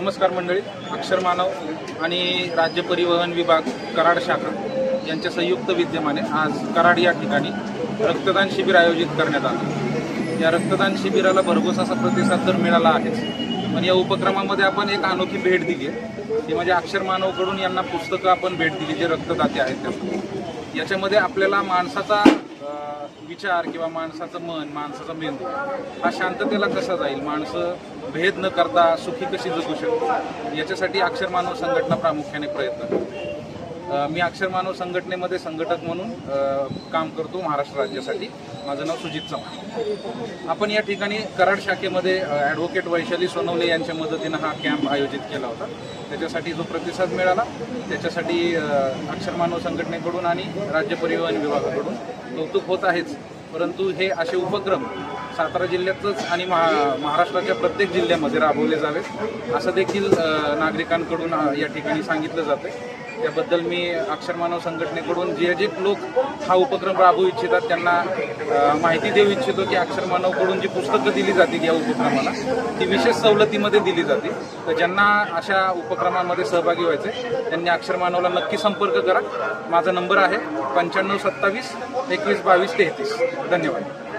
नमस्कार मंडळी अक्षर मानव आणि राज्य परिवहन विभाग कराड शाखा यांच्या संयुक्त विद्यमाने आज कराड या ठिकाणी रक्तदान शिबिर आयोजित करण्यात आलं. या रक्तदान शिबिराला भरघोस असा प्रतिसाद तर मिळाला आहेच पण या उपक्रमामध्ये आपण एक अनोखी भेट दिली आहे. ती म्हणजे अक्षर मानवकडून यांना पुस्तकं आपण भेट दिली जे रक्तदाते आहेत त्यांना. याच्यामध्ये आपल्याला माणसाचा विचार किंवा माणसाचं मन माणसाचा मेंदू हा शांततेला कसा जाईल? माणसं भेद न करता सुखी कशी जगू शकतो? याच्यासाठी अक्षर मानव संघटना प्रामुख्याने प्रयत्न करते. मी अक्षर मानव संघटनेमध्ये संघटक म्हणून काम करतो महाराष्ट्र राज्यासाठी. माझं नाव सुजित चव्हाण. आपण या ठिकाणी कराड शाखेमध्ये ॲडव्होकेट वैशाली सोनवले यांच्या मदतीनं हा कॅम्प आयोजित केला होता. त्याच्यासाठी जो प्रतिसाद मिळाला त्याच्यासाठी अक्षर मानव संघटनेकडून आणि राज्य परिवहन विभागाकडून कौतुक होत आहेच. परंतु हे असे उपक्रम सातारा जिल्ह्यातच आणि महा महाराष्ट्राच्या प्रत्येक जिल्ह्यामध्ये राबवले जावेत. असं देखील नागरिकांकडून या ठिकाणी सांगितलं जातं त्याबद्दल मी अक्षर मानव संघटनेकडून जे जे लोक हा उपक्रम राबवू इच्छितात त्यांना माहिती देऊ इच्छितो की अक्षर मानवकडून जी पुस्तकं दिली जातील या उपक्रमाला ती विशेष सवलतीमध्ये दिली जाते. तर ज्यांना अशा उपक्रमांमध्ये सहभागी व्हायचे त्यांनी अक्षर मानवला नक्की संपर्क करा. माझा नंबर आहे पंच्याण्णव सत्तावीस एकवीस बावीस तेहतीस. धन्यवाद.